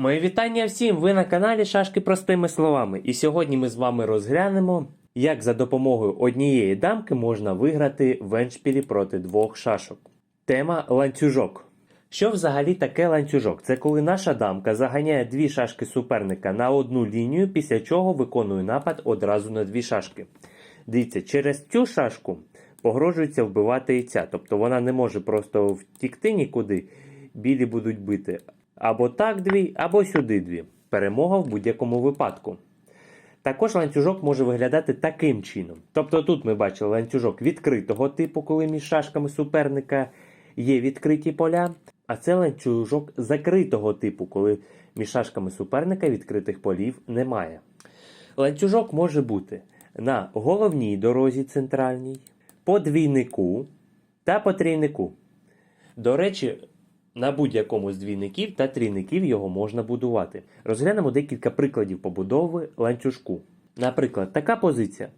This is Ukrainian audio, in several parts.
Мої вітання всім! Ви на каналі Шашки простими словами. І сьогодні ми з вами розглянемо, як за допомогою однієї дамки можна виграти в еншпілі проти двох шашок. Тема ланцюжок. Що взагалі таке ланцюжок? Це коли наша дамка заганяє дві шашки суперника на одну лінію, після чого виконує напад одразу на дві шашки. Дивіться, через цю шашку погрожується вбивати і. Тобто вона не може просто втікти нікуди, білі будуть бити. Або так дві, або сюди дві. Перемога в будь-якому випадку. Також ланцюжок може виглядати таким чином. Тобто тут ми бачили ланцюжок відкритого типу, коли між шашками суперника є відкриті поля. А це ланцюжок закритого типу, коли між шашками суперника відкритих полів немає. Ланцюжок може бути на головній дорозі центральній, по двійнику та по трійнику. До речі, на будь-якому з двійників та трійників його можна будувати. Розглянемо декілька прикладів побудови ланцюжку. Наприклад, така позиція.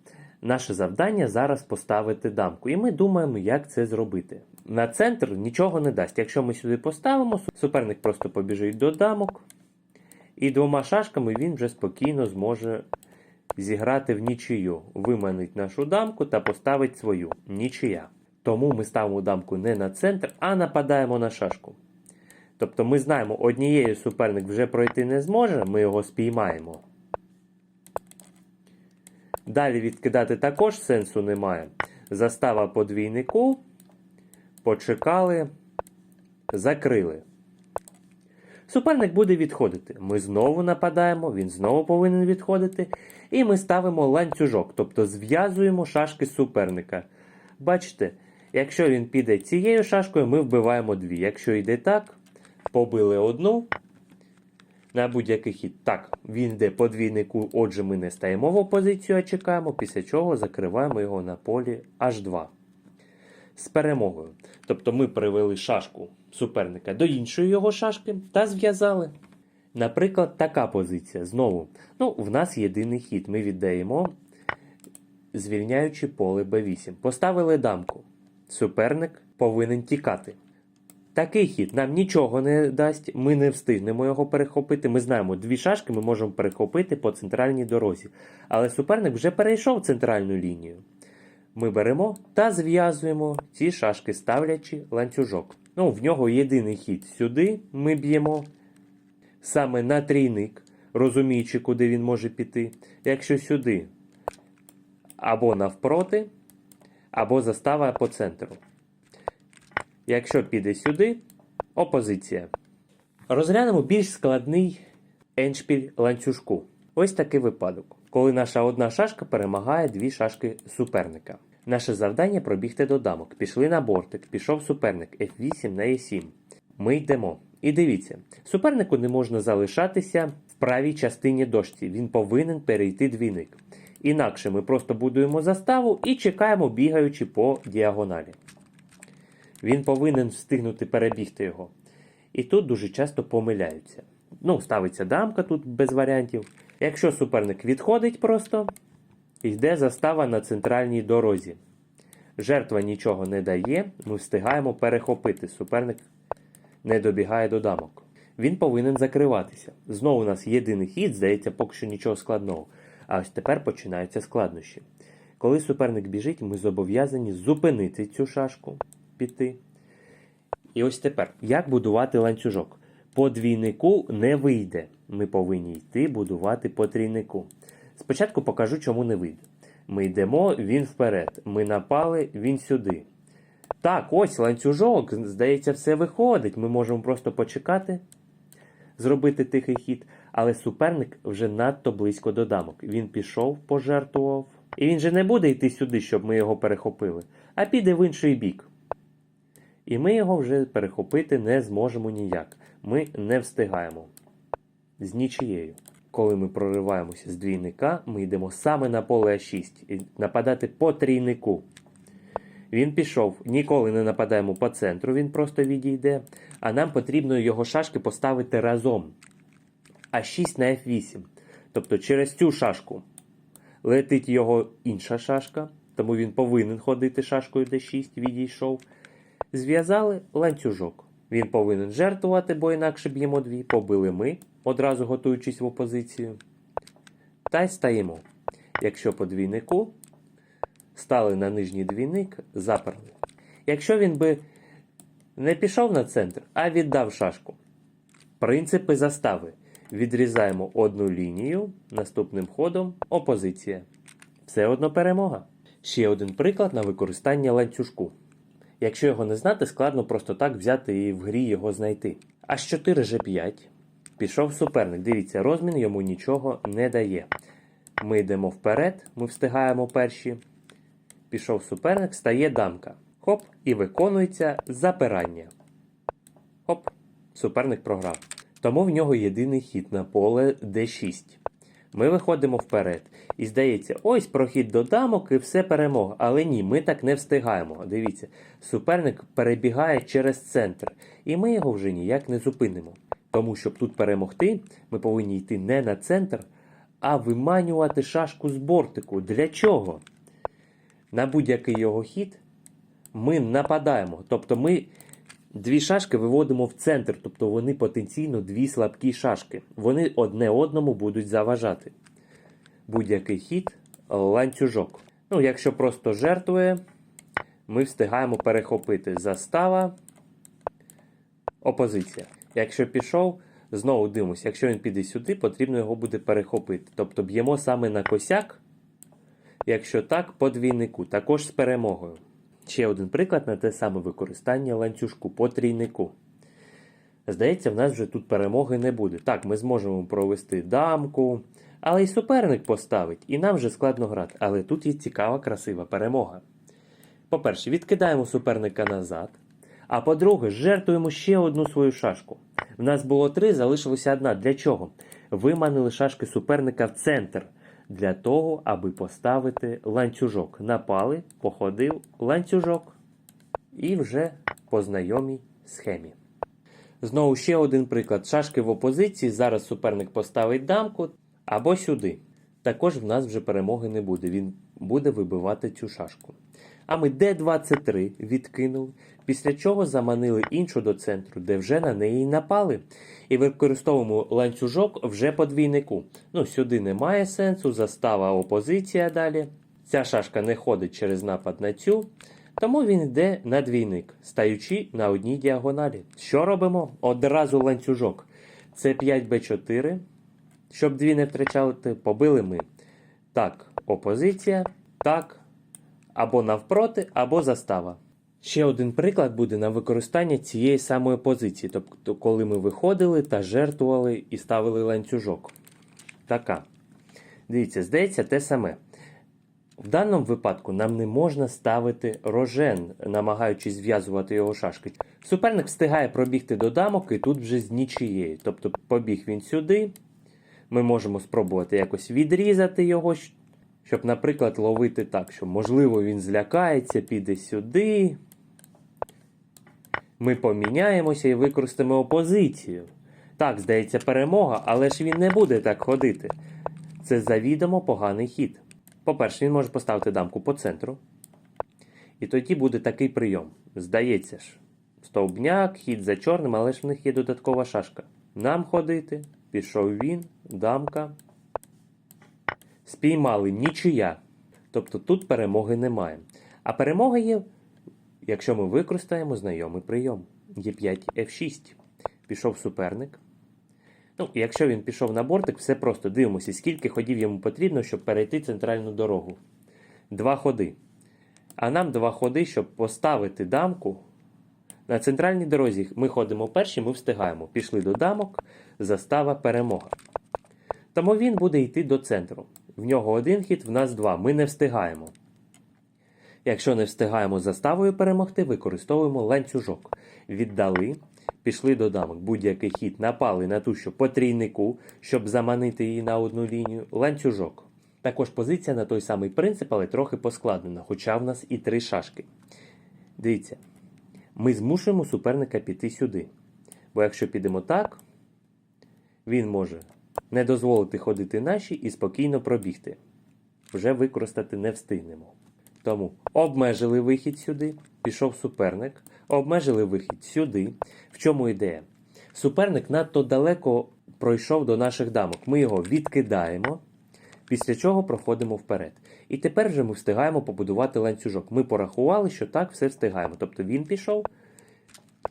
Наше завдання зараз поставити дамку, і ми думаємо, як це зробити. На центр нічого не дасть. Якщо ми сюди поставимо, суперник просто побіжить до дамок, і двома шашками він вже спокійно зможе зіграти в нічию, виманить нашу дамку та поставить свою нічия. Тому ми ставимо дамку не на центр, а нападаємо на шашку. Тобто ми знаємо, однією суперник вже пройти не зможе, ми його спіймаємо. Далі відкидати також сенсу немає. Застава по двійнику, почекали, закрили. Суперник буде відходити. Ми знову нападаємо, він знову повинен відходити. І ми ставимо ланцюжок, тобто зв'язуємо шашки суперника. Бачите, якщо він піде цією шашкою, ми вбиваємо дві. Якщо йде так, побили одну. На будь-який хід. Так, він йде по двійнику, отже, ми не стаємо в опозицію, а чекаємо, після чого закриваємо його на полі H2. З перемогою. Тобто ми привели шашку суперника до іншої його шашки та зв'язали. Наприклад, така позиція. Знову, ну, в нас єдиний хід. Ми віддаємо, звільняючи поле b8. Поставили дамку. Суперник повинен тікати. Такий хід нам нічого не дасть, ми не встигнемо його перехопити. Ми знаємо, дві шашки ми можемо перехопити по центральній дорозі. Але суперник вже перейшов центральну лінію. Ми беремо та зв'язуємо ці шашки, ставлячи ланцюжок. Ну, в нього єдиний хід сюди ми б'ємо саме на трійник, розуміючи, куди він може піти. Якщо сюди або навпроти, або застава по центру. Якщо піде сюди, опозиція. Розглянемо більш складний еншпіль ланцюжку. Ось такий випадок, коли наша одна шашка перемагає дві шашки суперника. Наше завдання пробігти до дамок. Пішли на бортик, пішов суперник F8 на E7. Ми йдемо. І дивіться, супернику не можна залишатися в правій частині дошці. Він повинен перейти двійник. Інакше ми просто будуємо заставу і чекаємо, бігаючи по діагоналі. Він повинен встигнути перебігти його. І тут дуже часто помиляються. Ну, ставиться дамка тут без варіантів. Якщо суперник відходить просто, йде застава на центральній дорозі. Жертва нічого не дає, ми встигаємо перехопити. Суперник не добігає до дамок. Він повинен закриватися. Знову у нас єдиний хід, здається, поки що нічого складного. А ось тепер починаються складнощі. Коли суперник біжить, ми зобов'язані зупинити цю шашку, піти. І ось тепер, як будувати ланцюжок? По двійнику не вийде. Ми повинні йти будувати по трійнику. Спочатку покажу, чому не вийде. Ми йдемо, він вперед. Ми напали, він сюди. Так, ось ланцюжок, здається, все виходить. Ми можемо просто почекати, зробити тихий хід, але суперник вже надто близько до дамок. Він пішов, пожертвував. І він же не буде йти сюди, щоб ми його перехопили, а піде в інший бік. І ми його вже перехопити не зможемо ніяк. Ми не встигаємо. З нічією. Коли ми прориваємося з двійника, ми йдемо саме на поле А6 і нападати по трійнику. Він пішов, ніколи не нападаємо по центру, він просто відійде. А нам потрібно його шашки поставити разом. А6 на F8. Тобто через цю шашку летить його інша шашка, тому він повинен ходити шашкою D6, відійшов. Зв'язали ланцюжок. Він повинен жертвувати, бо інакше б'ємо дві. Побили ми. одразу готуючись в опозицію. Та й стаємо. Якщо по двійнику, стали на нижній двійник, заперли. Якщо він би не пішов на центр, а віддав шашку. Принципи застави. Відрізаємо одну лінію, наступним ходом опозиція. Все одно перемога. Ще один приклад на використання ланцюжку. Якщо його не знати, складно просто так взяти і в грі його знайти. H4 G5. Пішов суперник. Дивіться, розмін йому нічого не дає. Ми йдемо вперед, ми встигаємо перші. Пішов суперник, стає дамка. Хоп, і виконується запирання. Хоп, суперник програв. Тому в нього єдиний хід на поле D6. Ми виходимо вперед. І здається, ось прохід до дамок і все перемога. Але ні, ми так не встигаємо. Дивіться, суперник перебігає через центр, і ми його вже ніяк не зупинимо. Тому, щоб тут перемогти, ми повинні йти не на центр, а виманювати шашку з бортику. Для чого? На будь-який його хід ми нападаємо. Тобто ми дві шашки виводимо в центр, тобто вони потенційно дві слабкі шашки. Вони одне одному будуть заважати. Будь-який хід ланцюжок. Ну, якщо просто жертвує, ми встигаємо перехопити застава, опозиція. Якщо пішов, знову дивимося, якщо він піде сюди, потрібно його буде перехопити. Тобто б'ємо саме на косяк, якщо так, по двійнику, також з перемогою. Ще один приклад на те саме використання ланцюжку по трійнику. Здається, в нас вже тут перемоги не буде. Так, ми зможемо провести дамку, але й суперник поставить, і нам вже складно грати. Але тут є цікава, красива перемога. По-перше, відкидаємо суперника назад. А по-друге, жертвуємо ще одну свою шашку. В нас було три, залишилося одна. Для чого? Виманили шашки суперника в центр. Для того, аби поставити ланцюжок. Напали, походив ланцюжок. І вже по знайомій схемі. Знову ще один приклад. Шашки в опозиції. Зараз суперник поставить дамку або сюди. Також в нас вже перемоги не буде. Він буде вибивати цю шашку. А ми Д-23 відкинули, після чого заманили іншу до центру, де вже на неї напали. І використовуємо ланцюжок вже по двійнику. Ну, сюди немає сенсу, застава опозиція далі. Ця шашка не ходить через напад на цю. Тому він йде на двійник, стаючи на одній діагоналі. Що робимо? Одразу ланцюжок. Це 5Б4. Щоб дві не втрачати, побили ми. Так, опозиція, так, або навпроти, або застава. Ще один приклад буде на використання цієї самої позиції, тобто коли ми виходили та жертвували і ставили ланцюжок. Така. Дивіться, здається, те саме. В даному випадку нам не можна ставити рожен, намагаючись зв'язувати його шашки. Суперник встигає пробігти до дамок і тут вже з нічією. Тобто побіг він сюди. Ми можемо спробувати якось відрізати його, щоб, наприклад, ловити так, що, можливо, він злякається, піде сюди. Ми поміняємося і використаємо опозицію. Так, здається, перемога, але ж він не буде так ходити. Це завідомо поганий хід. По-перше, він може поставити дамку по центру. І тоді буде такий прийом. Здається ж, стовбняк, хід за чорним, але ж в них є додаткова шашка. Нам ходити, пішов він, дамка. Спіймали нічия. Тобто тут перемоги немає. А перемога є, якщо ми використаємо знайомий прийом. Є5 F6. Пішов суперник. Ну, якщо він пішов на бортик, все просто дивимося, скільки ходів йому потрібно, щоб перейти центральну дорогу. Два ходи. А нам два ходи, щоб поставити дамку. На центральній дорозі ми ходимо перші, ми встигаємо. Пішли до дамок, застава перемога. Тому він буде йти до центру. В нього один хід, в нас два. Ми не встигаємо. Якщо не встигаємо заставою перемогти, використовуємо ланцюжок. Віддали, пішли до дамок. Будь-який хід напали на ту, що по трійнику, щоб заманити її на одну лінію. Ланцюжок. Також позиція на той самий принцип, але трохи поскладнена, хоча в нас і три шашки. Дивіться, ми змушуємо суперника піти сюди. Бо якщо підемо так, він може не дозволити ходити наші і спокійно пробігти. Вже використати не встигнемо. Тому обмежили вихід сюди, пішов суперник, обмежили вихід сюди. В чому ідея? Суперник надто далеко пройшов до наших дамок. Ми його відкидаємо, після чого проходимо вперед. І тепер вже ми встигаємо побудувати ланцюжок. Ми порахували, що так все встигаємо. Тобто він пішов,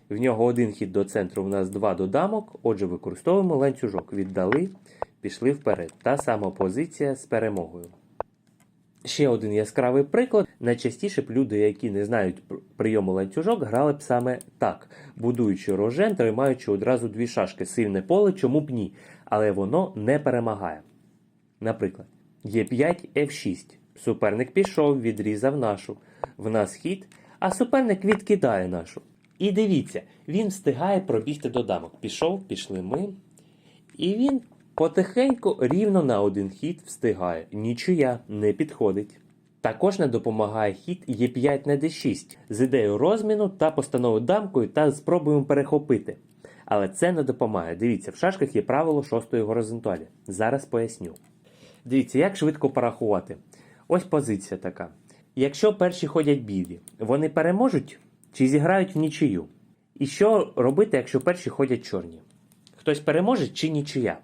в нього один хід до центру, в нас два до дамок. Отже, використовуємо ланцюжок. Віддали, пішли вперед. Та сама позиція з перемогою. Ще один яскравий приклад. Найчастіше б люди, які не знають прийому ланцюжок, грали б саме так, будуючи рожен, тримаючи одразу дві шашки. Сильне поле, чому б ні? Але воно не перемагає. Наприклад, Е5, F6. Суперник пішов, відрізав нашу. В нас хід, а суперник відкидає нашу. І дивіться, він встигає пробігти до дамок. Пішов, пішли ми. І він потихеньку рівно на один хід встигає. Нічия не підходить. Також не допомагає хід Е5 на d6 з ідеєю розміну та постанови дамкою та спробуємо перехопити. Але це не допомагає. Дивіться, в шашках є правило шостої горизонталі. Зараз поясню. Дивіться, як швидко порахувати. Ось позиція така. Якщо перші ходять білі, вони переможуть чи зіграють в нічию? І що робити, якщо перші ходять чорні? Хтось переможе чи нічия?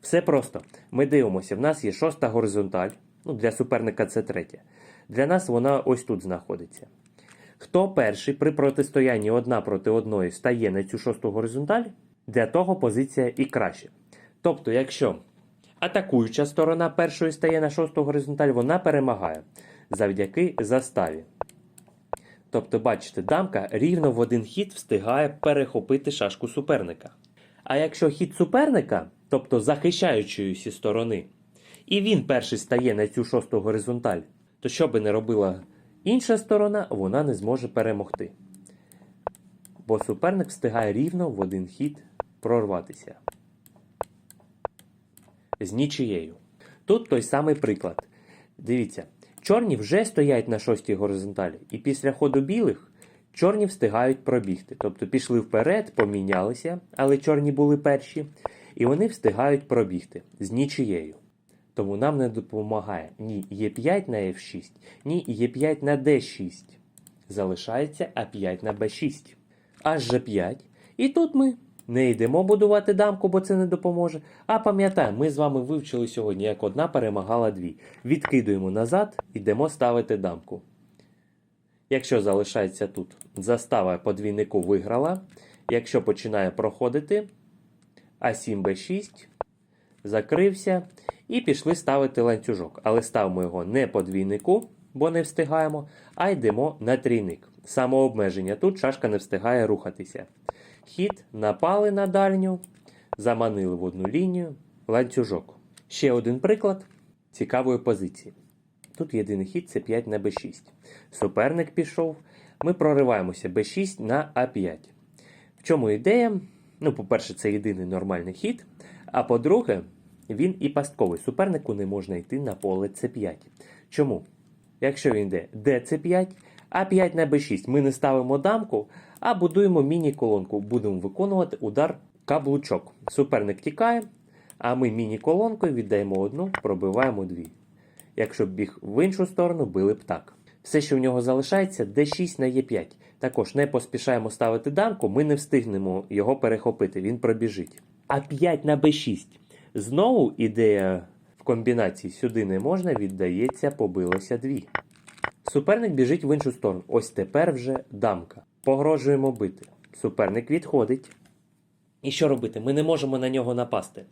Все просто. Ми дивимося, в нас є шоста горизонталь, ну, для суперника це третя. Для нас вона ось тут знаходиться. Хто перший при протистоянні одна проти одної стає на цю шосту горизонталь, для того позиція і краще. Тобто, якщо атакуюча сторона першої стає на шосту горизонталь, вона перемагає завдяки заставі. Тобто, бачите, дамка рівно в один хід встигає перехопити шашку суперника. А якщо хід суперника, тобто захищаючої сторони, і він перший стає на цю шосту горизонталь, то що би не робила інша сторона, вона не зможе перемогти. Бо суперник встигає рівно в один хід прорватися. З нічиєю. Тут той самий приклад. Дивіться, чорні вже стоять на шостій горизонталі, і після ходу білих чорні встигають пробігти. Тобто пішли вперед, помінялися, але чорні були перші, і вони встигають пробігти з нічиєю. Тому нам не допомагає ні Е5 на F6, ні Е5 на D6. Залишається А5 на Б6. Аж G5. І тут ми не йдемо будувати дамку, бо це не допоможе. А пам'ятаємо, ми з вами вивчили сьогодні, як одна перемагала дві. Відкидуємо назад, йдемо ставити дамку. Якщо залишається тут, застава по двійнику виграла. Якщо починає проходити, А7 Б6, закрився і пішли ставити ланцюжок. Але ставимо його не по двійнику, бо не встигаємо, а йдемо на трійник. Самообмеження тут шашка не встигає рухатися. Хід напали на дальню, заманили в одну лінію, ланцюжок. Ще один приклад цікавої позиції. Тут єдиний хід це 5 на b6. Суперник пішов. Ми прориваємося b6 на a5. В чому ідея? Ну, по-перше, це єдиний нормальний хід. А по-друге, він і пастковий. Супернику не можна йти на поле c5. Чому? Якщо він йде dc5, а5 на b6 ми не ставимо дамку, а будуємо міні-колонку. Будемо виконувати удар каблучок. Суперник тікає, а ми міні-колонкою віддаємо одну, пробиваємо дві. Якщо б біг в іншу сторону, били б так. Все, що в нього залишається, d6 на e5. Також не поспішаємо ставити дамку, ми не встигнемо його перехопити, він пробіжить. А 5 на b6. Знову ідея в комбінації сюди не можна, віддається, побилося дві. Суперник біжить в іншу сторону. Ось тепер вже дамка. Погрожуємо бити. Суперник відходить. І що робити? Ми не можемо на нього напасти.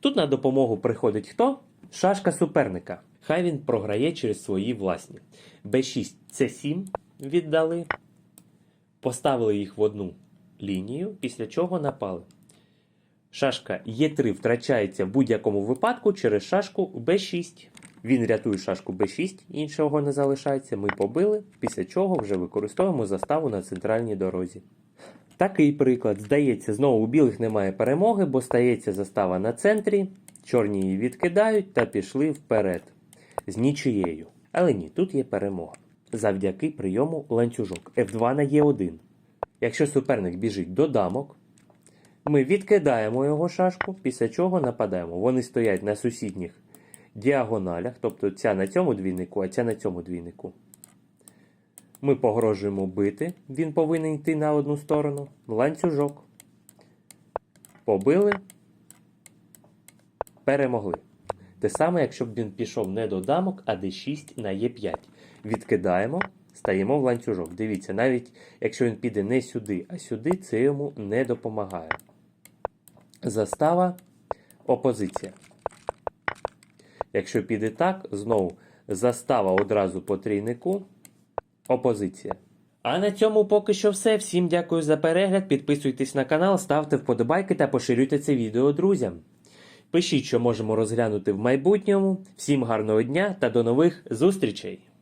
Тут на допомогу приходить хто? Шашка суперника. Хай він програє через свої власні. Б6 С7 віддали. Поставили їх в одну лінію, після чого напали. Шашка Е3 втрачається в будь-якому випадку через шашку Б6. Він рятує шашку Б6, іншого не залишається. Ми побили, після чого вже використовуємо заставу на центральній дорозі. Такий приклад. Здається, знову у білих немає перемоги, бо стається застава на центрі. Чорні її відкидають та пішли вперед з нічиєю. Але ні, тут є перемога. Завдяки прийому ланцюжок F2 на Е1. Якщо суперник біжить до дамок, ми відкидаємо його шашку, після чого нападаємо. Вони стоять на сусідніх діагоналях, тобто ця на цьому двійнику, а ця на цьому двійнику. Ми погрожуємо бити, він повинен йти на одну сторону. Ланцюжок. Побили, перемогли. Те саме, якщо б він пішов не до дамок, а d6 на e5. Відкидаємо, стаємо в ланцюжок. Дивіться, навіть якщо він піде не сюди, а сюди, це йому не допомагає. Застава, опозиція. Якщо піде так, знову застава одразу по трійнику, опозиція. А на цьому поки що все. Всім дякую за перегляд. Підписуйтесь на канал, ставте вподобайки та поширюйте це відео друзям. Пишіть, що можемо розглянути в майбутньому. Всім гарного дня та до нових зустрічей!